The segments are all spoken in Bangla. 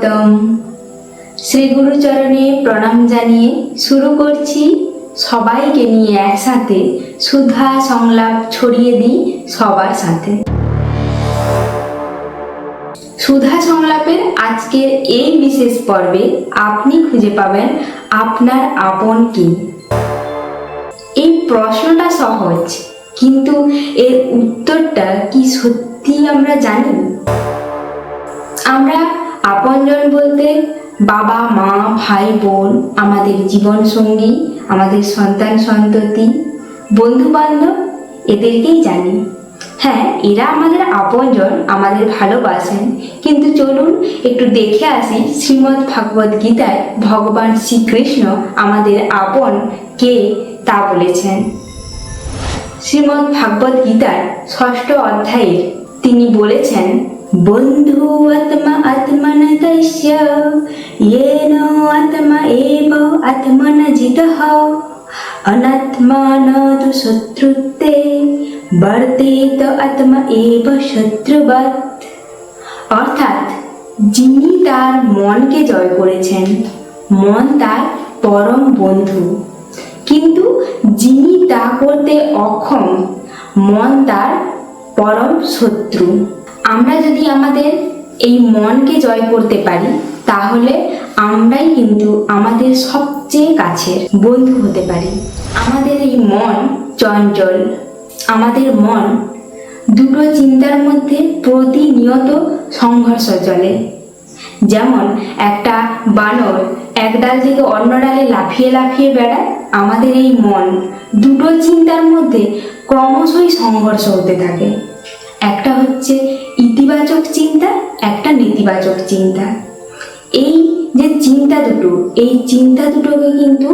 স্বাগতম শ্রী গুরুচরণে প্রণাম জানিয়ে শুরু করছি। সবাইকে নিয়ে একসাথে সুধা সংলাপ ছড়িয়ে দিই সবার সাথে। সুধা সংলাপের আজকের এই বিশেষ পর্বে আপনি খুঁজে পাবেন আপনার আপন কি। এই প্রশ্নটা সহজ, কিন্তু এর উত্তরটা কি সত্যি আমরা জানি? আমরা আপনজন বলতে বাবা, মা, ভাই, বোন, আমাদের জীবন সঙ্গী আমাদের সন্তান, সন্ততি বন্ধু বান্ধব এদেরকেই জানি। হ্যাঁ এরা আমাদের আপনজন, আমাদের ভালোবাসেন। কিন্তু চলুন একটু দেখে আসি শ্রীমদ্ ভাগবত গীতায় ভগবান শ্রীকৃষ্ণ আমাদের আপন কে তা বলেছেন। শ্রীমদ্ ভাগবত গীতার ষষ্ঠ অধ্যায়ে তিনি বলেছেন বন্ধু আত্মা আত্মন তস্য येन আত্মা এব আত্মন জিতঃ অনাত্মান তু শত্রুত্বে বর্তেত আত্মা এব শত্রুবৎ অর্থাৎ যিনি তার মনকে জয় করেছেন, মন তার পরম বন্ধু। কিন্তু যিনি তা করতে অক্ষম, মন তার পরম শত্রু। আমরা যদি আমাদের এই মনকে জয় করতে পারি, তাহলে আমরাই কিন্তু আমাদের সবচেয়ে কাছের বন্ধু হতে পারি। আমাদের এই মন চঞ্চল, আমাদের মন দুটো চিন্তার মধ্যে প্রতিনিয়ত সংঘর্ষ চলে। যেমন একটা বানর এক ডাল থেকে অন্য ডালে লাফিয়ে লাফিয়ে বেড়ায়, আমাদের এই মন দুটো চিন্তার মধ্যে ক্রমশই সংঘর্ষ হতে থাকে। ইতিবাচক চিন্তা, একটা নেতিবাচক চিন্তা। এই যে চিন্তা দুটো, এই চিন্তা দুটোকে কিন্তু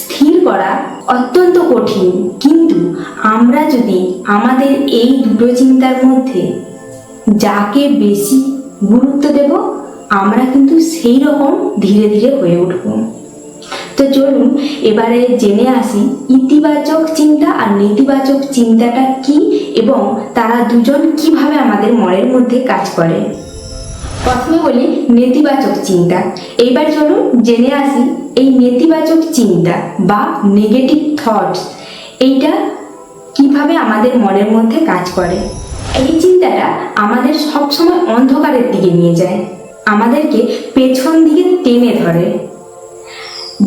স্থির করা অত্যন্ত কঠিন। কিন্তু আমরা যদি আমাদের এই দুটো চিন্তার মধ্যে যাকে বেশি গুরুত্ব দেব, আমরা কিন্তু সেই রকম ধীরে ধীরে হয়ে উঠব। তো চলুন, এবারে জেনে আসি ইতিবাচক চিন্তা আর নেতিবাচক চিন্তাটা কি এবং তারা দুজন কীভাবে আমাদের মনের মধ্যে কাজ করে? প্রথমে বলি নেতিবাচক চিন্তা। এইবার চলুন জেনে আসি এই নেতিবাচক চিন্তা বা নেগেটিভ থটস এইটা কীভাবে আমাদের মনের মধ্যে কাজ করে? এই চিন্তাটা আমাদের সবসময় অন্ধকারের দিকে নিয়ে যায়, আমাদেরকে পেছন দিকে টেনে ধরে।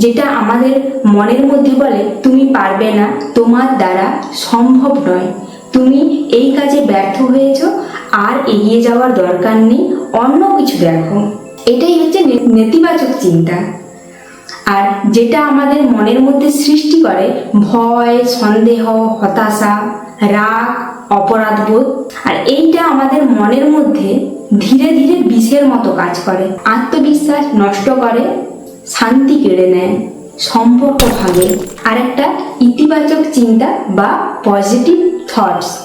যেটা আমাদের মনের মধ্যে বলে, তুমি পারবে না, তোমার দ্বারা সম্ভব নয়। তুমি এই কাজে ব্যর্থ হয়েছ, আর এগিয়ে যাওয়ার দরকার নেই, অন্য কিছু দেখো। এটাই হচ্ছে নেতিবাচক চিন্তা। আর যেটা আমাদের মনের মধ্যে সৃষ্টি করে, ভয়, সন্দেহ, হতাশা, রাগ অপরাধবোধ আর এইটা আমাদের মনের মধ্যে ধীরে ধীরে বিষের মতো কাজ করে, আত্মবিশ্বাস নষ্ট করে, শান্তি কেড়ে নেয়, সম্পর্ক ভাঙে। আর একটা ইতিবাচক চিন্তা বা পজিটিভ থটস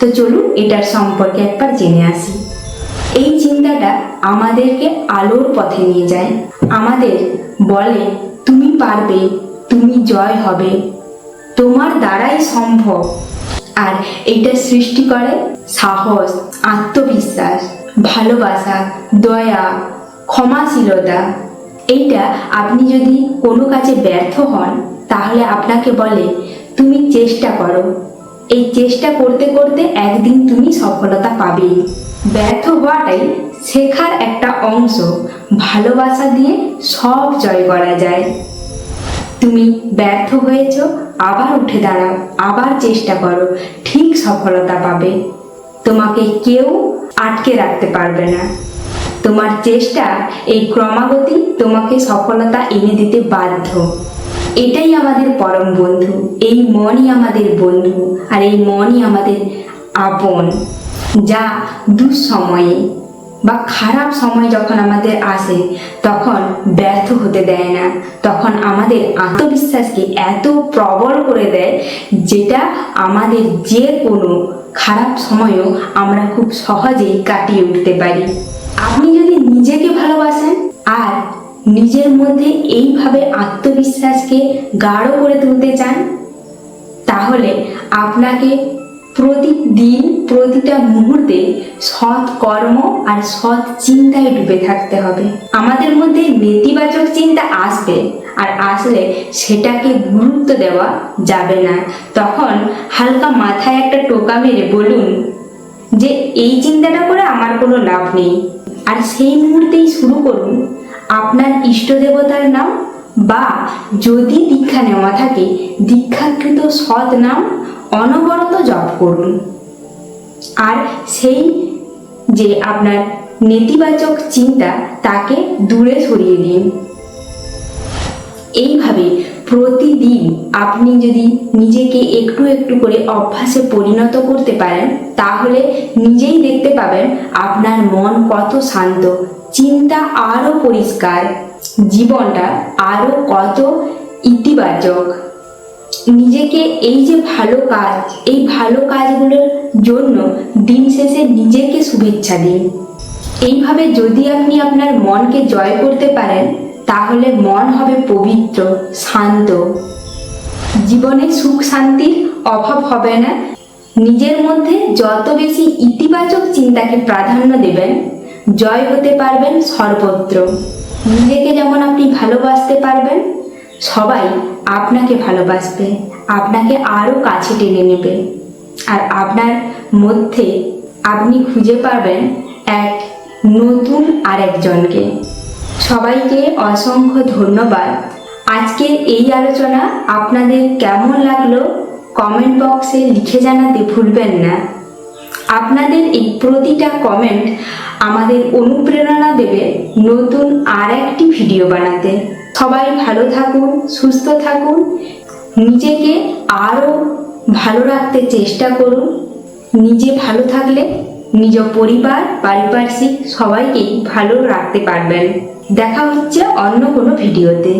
তো চলুন এটার সম্পর্কে একবার জেনে আসি। এই চিন্তাটা আমাদেরকে আলোর পথে নিয়ে যায়। আমাদের বলে, তুমি পারবে, তুমি জয় হবে। তোমার দ্বারাই সম্ভব। আর এইটা সৃষ্টি করে সাহস, আত্মবিশ্বাস, ভালোবাসা, দয়া, ক্ষমাশীলতা। এইটা আপনি যদি কোনো কাজে ব্যর্থ হন, তাহলে আপনাকে বলে, তুমি চেষ্টা করো। এই চেষ্টা করতে করতে একদিন তুমি সফলতা পাবেই ব্যর্থ হওয়াটাই শেখার একটা অংশ। ভালোবাসা দিয়ে সব জয় করা যায়। তুমি ব্যর্থ হয়েছ, আবার উঠে দাঁড়াও, আবার চেষ্টা করো, ঠিক সফলতা পাবে। তোমাকে কেউ আটকে রাখতে পারবে না। তোমার চেষ্টা, এই ক্রমাগতি তোমাকে সফলতা এনে দিতে বাধ্য। এটাই আমাদের পরম বন্ধু, এই মনই আমাদের বন্ধু আর এই মনই আমাদের আপন। যা দুঃসময়ে বা খারাপ সময় যখন আমাদের আসে, তখন ব্যর্থ হতে দেয় না। তখন আমাদের আত্মবিশ্বাসকে এত প্রবল করে দেয় যেটা আমাদের যে কোনো খারাপ সময়ও আমরা খুব সহজেই কাটিয়ে উঠতে পারি। আপনি যদি নিজেকে ভালোবাসেন, আর নিজের মধ্যে এইভাবে আত্মবিশ্বাসকে গাঢ় করে তুলতে চান? তাহলে আপনাকে প্রতিদিন প্রতিটা মুহূর্তে সৎ কর্ম আর সৎ চিন্তায় ডুবে থাকতে হবে। আমাদের মধ্যে নেতিবাচক চিন্তা আসবে আর আসলে সেটাকে গুরুত্ব দেওয়া যাবে না। তখন হালকা মাথায় একটা টোকা মেরে বলুন যে, এই চিন্তাটা করে আমার কোনো লাভ নেই। আর সেই মুহূর্তেই শুরু করুন। আপনার ইষ্ট দেবতার নাম বা যদি দীক্ষা নেওয়া থাকে, দীক্ষাকৃত সৎ নাম অনবরত জপ করুন। আর সেই যে আপনার নেতিবাচক চিন্তা, তাকে দূরে সরিয়ে দিন। এইভাবে প্রতিদিন আপনি যদি নিজেকে একটু একটু করে অভ্যাসে পরিণত করতে পারেন, তাহলে নিজেই দেখতে পাবেন আপনার মন কত শান্ত চিন্তা আরও পরিষ্কার, জীবনটা আরও কত ইতিবাচক। নিজেকে এই যে ভালো কাজ, এই ভালো কাজগুলোর জন্য দিন শেষে নিজেকে শুভেচ্ছা দিন। এইভাবে যদি আপনি আপনার মনকে জয় করতে পারেন, তাহলে মন হবে পবিত্র, শান্ত। জীবনে সুখ শান্তির অভাব হবে না। নিজের মধ্যে যত বেশি ইতিবাচক চিন্তাকে প্রাধান্য দেবেন জয় হতে পারবেন সর্বত্র। নিজেকে যেমন আপনি ভালোবাসতে পারবেন, সবাই আপনাকে ভালোবাসবে, আপনাকে আরও কাছে টেনে নেবে। আর আপনার মধ্যে আপনি খুঁজে পাবেন এক নতুন আরেকজনকে। সবাইকে অসংখ্য ধন্যবাদ। আজকের এই আলোচনা আপনাদের কেমন লাগল? কমেন্ট বক্সে লিখে জানাতে ভুলবেন না। আপনাদের এই প্রতিটা কমেন্ট আমাদের অনুপ্রেরণা দেবে নতুন আর একটি ভিডিও বানাতে। সবাই ভালো থাকুন, সুস্থ থাকুন, নিজেকে আরও ভালো রাখতে চেষ্টা করুন। নিজে ভালো থাকলে নিজ পরিবার, পারিপার্শ্বিক সবাইকেই ভালো রাখতে পারবেন। দেখা হচ্ছে অন্য কোনো ভিডিওতে